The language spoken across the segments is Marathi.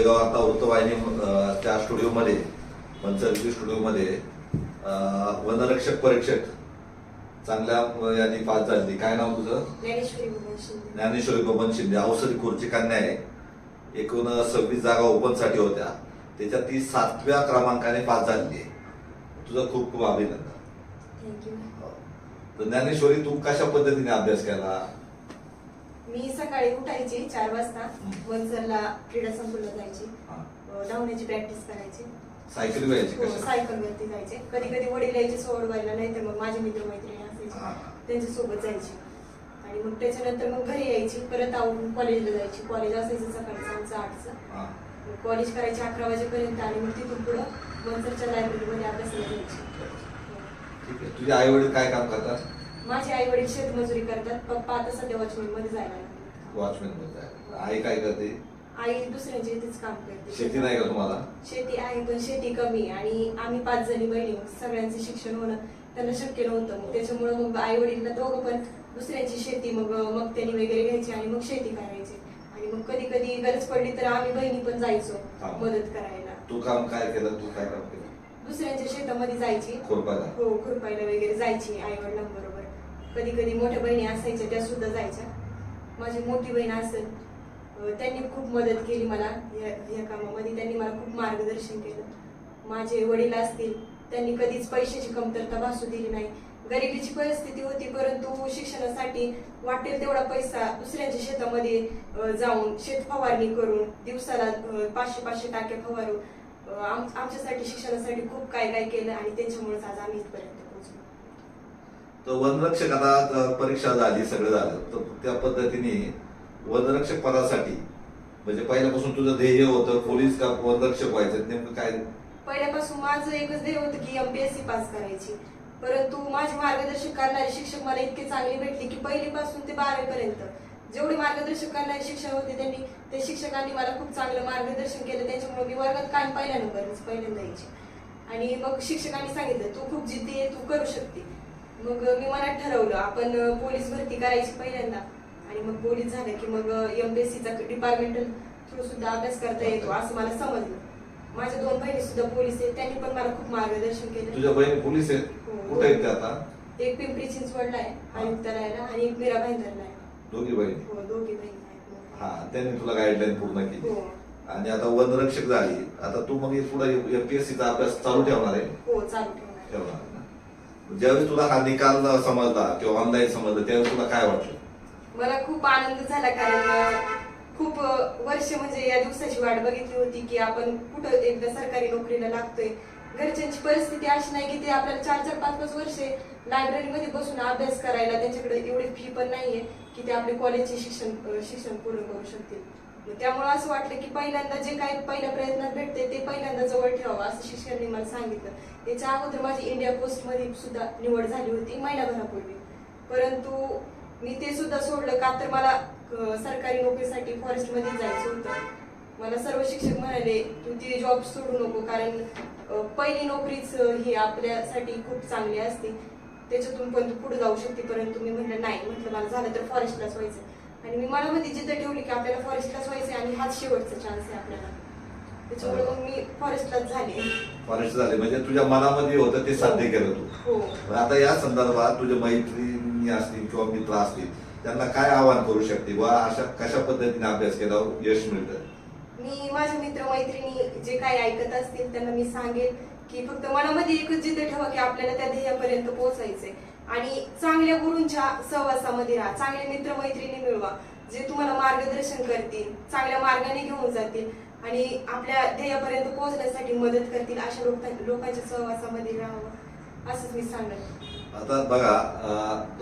आंबेगाव आता वृत्तवाहिनी त्या स्टुडिओमध्ये मनसरची स्टुडिओमध्ये वनरक्षक परीक्षक चांगल्या यांनी पास झाली काय नाव तुझं? ज्ञानेश्वरी बबन शिंदे. औषधी खुर्ची कन्या आहे. एकूण सव्वीस जागा ओपनसाठी होत्या. त्याच्यात ती सातव्या क्रमांकाने पास झालेली आहे. तुझं खूप खूप अभिनंदन. थँक्यू तर ज्ञानेश्वरी तू कशा पद्धतीने अभ्यास केला? मी सकाळी उठायची चार वाजता. वनसरला क्रीडा संकुलला जायची. धावण्याची प्रॅक्टिस करायची. सायकल हो, कशा सायकलवरती जायचे. कधी कधी वडील यायचे सोडवायला नाही तर मग माझे मित्र मैत्रिणी असायचे. त्यांच्यासोबत जायची. आणि मग त्याच्यानंतर मग घरी यायची. परत आवरून कॉलेजला जायची. कॉलेज असायचं सकाळचं आमचं आठचं. मग कॉलेज करायची अकरा वाजेपर्यंत आणि मग तिथून पुढं वनसरच्या लायब्ररीमध्ये अभ्यासाला जायची. तुझे आई वडील काय काम करतात? माझे आई वडील शेतमजुरी करतात. पप्पा आता सध्या वॉचमॅनमध्ये जायला. वॉचमॅनमध्ये आहे. आई काय करते? आई दुसऱ्यांच्या इथेच काम करते. शेती नाही का तुम्हाला? शेती आहे पण शेती कमी आणि आम्ही पाच जणी बहिणी मग सगळ्यांचं शिक्षण होणं त्यांना शक्य नव्हतं. मग त्याच्यामुळे मग आई वडीलला दोघं पण दुसऱ्यांची शेती मग मग त्यांनी वगैरे घ्यायची आणि मग शेती करायची. आणि मग कधी कधी गरज पडली तर आम्ही बहिणी पण जायचो हा. मदत करायला. तू काम काय केलं? तू काय काम केलं? दुसऱ्यांच्या शेतामध्ये जायची. खुरपायला. हो खुरपायला वगैरे जायची. आई वडिलांबरोबर कधी कधी मोठ्या बहिणी असायच्या त्या सुद्धा जायच्या. माझी मोठी बहीण असेल त्यांनी खूप मदत केली मला या या कामामध्ये. त्यांनी मला खूप मार्गदर्शन केलं. माझे वडील असतील त्यांनी कधीच पैशाची कमतरता भासू दिली नाही. गरिबीची परिस्थिती होती परंतु शिक्षणासाठी वाटेल तेवढा पैसा दुसऱ्यांच्या शेतामध्ये जाऊन शेत फवारणी करून दिवसाला पाचशे पाचशे टाक्या फवारून आम- आमच्यासाठी शिक्षणासाठी खूप काय काय केलं आणि त्यांच्यामुळेच आज आम्ही इथपर्यंत तर वनरक्षक आता परीक्षा झाली सगळं झालं. तर त्या पद्धतीने वनरक्षक पदासाठी म्हणजे पहिल्यापासून तुझं ध्येय होतं पोलीस का वनरक्षक व्हायचं नेमकं काय? पहिल्यापासून माझं एकच ध्येय होतं की एमपीएससी पास करायची. परंतु माझे मार्गदर्शक करणारे शिक्षक मला इतके चांगले भेटले की पहिलीपासून ते बारावी पर्यंत जेवढे मार्गदर्शक करणारे शिक्षक होते त्यांनी ते शिक्षकांनी मला खूप चांगलं मार्गदर्शन केलं. त्याच्यामुळे मी वर्गात काय पहिल्या नंबरच पहिल्यांदा यायची. आणि मग शिक्षकांनी सांगितलं तू खूप जिद्दी आहे तू करू शकते. मग मी मनात ठरवलं आपण पोलीस भरती करायची पहिल्यांदा. आणि मग पोलीस झालं की मग एमपीएससीचा डिपार्टमेंटल थ्रू सुद्धा अभ्यास करता येतो असं मला समजलं. माझ्या दोन बहिणी सुद्धा पोलीस आहेत त्यांनी पण मला खूप मार्गदर्शन केलं. तुझ्या बहिणी पोलीस आहेत? हो. कुठे आहेत ते आता? एक पिंपरी चिंचवडला आहे आयुक्तालयाला आणि एक मीरा भाईंदरला आहे. दोघी बहिणी? हो दोघी बहिणी हा त्यांनी तुला गाईडलाईन पूर्ण केली. हो. आणि आता वनरक्षक झाली. आता तू मग पुढे एमपीएससीचा अभ्यास चालू ठेवणार आहे? हो चालू ठेवणार ज्यावेळी तुला हा निकाल समजला किंवा ऑनलाईन समजला त्यावेळी तुला काय वाटलं? मला खूप आनंद झाला कारण अं, खूप अं, वर्ष म्हणजे या दिवसाची वाट बघितली होती की आपण कुठं एकदा सरकारी नोकरीला लागतोय. घरच्यांची परिस्थिती अशी नाही की ते आपल्याला चार चार पाच पाच वर्षे लायब्ररीमध्ये बसून अभ्यास करायला त्यांच्याकडे एवढी फी पण नाहीये की ते आपले कॉलेजचे शिक्षण अं, शिक्षण पूर्ण करू शकतील. त्यामुळे असं वाटलं की पहिल्यांदा जे काही पहिल्या प्रयत्नात भेटते ते पहिल्यांदा जवळ ठेवावं असं शिक्षकांनी मला सांगितलं. त्याच्या अगोदर माझी इंडिया पोस्टमध्ये सुद्धा निवड झाली होती महिनाभरापूर्वी परंतु मी ते सुद्धा सोडलं का तर मला सरकारी नोकरीसाठी फॉरेस्टमध्ये जायचं होतं. मला सर्व शिक्षक म्हणाले तू ती जॉब सोडू नको कारण पहिली नोकरीच ही आपल्यासाठी खूप चांगली असते. त्याच्यातून पण तू पुढे जाऊ शकते. परंतु मी म्हटलं नाही. म्हटलं मला झालं तर फॉरेस्टलाच व्हायचं. आणि मी मनामध्ये जिद्द ठेवली की आपल्याला फॉरेस्टलाच व्हायचं आणि हाच शेवटचा चान्स आहे आपल्याला. त्याच्यामुळे मग मी फॉरेस्टलाच झाले. फॉरेस्ट झाले. म्हणजे तुझ्या मनामध्ये होतं ते साध्य केलं तू. हो. पण आता या संदर्भात तुझ्या मैत्रिणी असतील किंवा मित्र असतील त्यांना काय आवाहन करू शकते? वा अशा कशा पद्धतीने अभ्यास केल्यावर यश मिळतं. मी माझे मित्र मैत्रिणी जे काही ऐकत असतील त्यांना मी सांगेन की फक्त मनामध्ये एकच जिद्द ठेवा की आपल्याला त्या ध्येयापर्यंत पोहोचायचंय. आणि चांगल्या गुरूंच्या सहवासामध्ये राहा. चांगले मित्र मैत्रिणी मिळवा जे तुम्हाला मार्गदर्शन करतील चांगल्या मार्गाने घेऊन जातील आणि आपल्या ध्येयापर्यंत पोहोचण्यासाठी मदत करतील अशा लोक लोकांच्या सहवासामध्ये राहावं. असंच मी सांगेन. आता बघा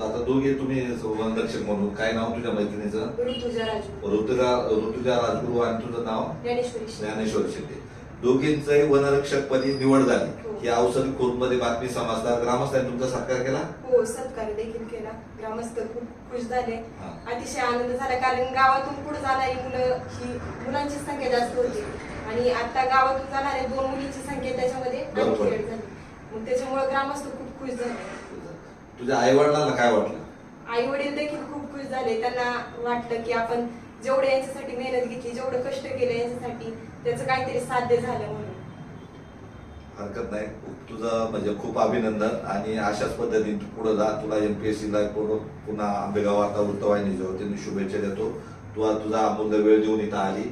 आता दोघे तुम्ही वनरक्षक म्हणून. काय नाव तुझ्या मैत्रिणीचं? ऋतुजा राजू ऋतुजा ऋतुजा राजगुरू आणि तुझं नाव? ज्ञानेश्वरी शिंदे. दोघींचंही वनरक्षक पदी निवड झाली. हो. औषधी खोदमध्ये बातमी समजतात ग्रामस्थांनी तुमचा सत्कार केला? हो सत्कार देखील केला. ग्रामस्थ खूप खुश झाले. हा. अतिशय आनंद झाला कारण गावातून पुढे जाणारी मुलं ही मुलांची संख्या जास्त होती. आणि आता गावातून जाणाऱ्या दोन मुलींची संख्या त्याच्यामध्ये बरोबर. आणखी वाढ झाली. मग त्याच्यामुळे ग्रामस्थ खूप खुश झाले. तुझ्या आई वडिलांना काय वाटलं? आई वडील देखील खूप खुश झाले. त्यांना वाटलं की आपण जेवढे यांच्यासाठी मेहनत घेतली जेवढं कष्ट केलं यांच्यासाठी त्याचं काहीतरी साध्य झालं म्हणून. हरकत नाही. तुझं म्हणजे खूप अभिनंदन आणि अशाच पद्धतीने तू पुढे जा. तुला एमपीएससी ला पुन्हा आंबेगाव आता वृत्तवाहिनी जो त्यांनी शुभेच्छा देतो. तू तुझा अमूल्य वेळ देऊन इथं आली.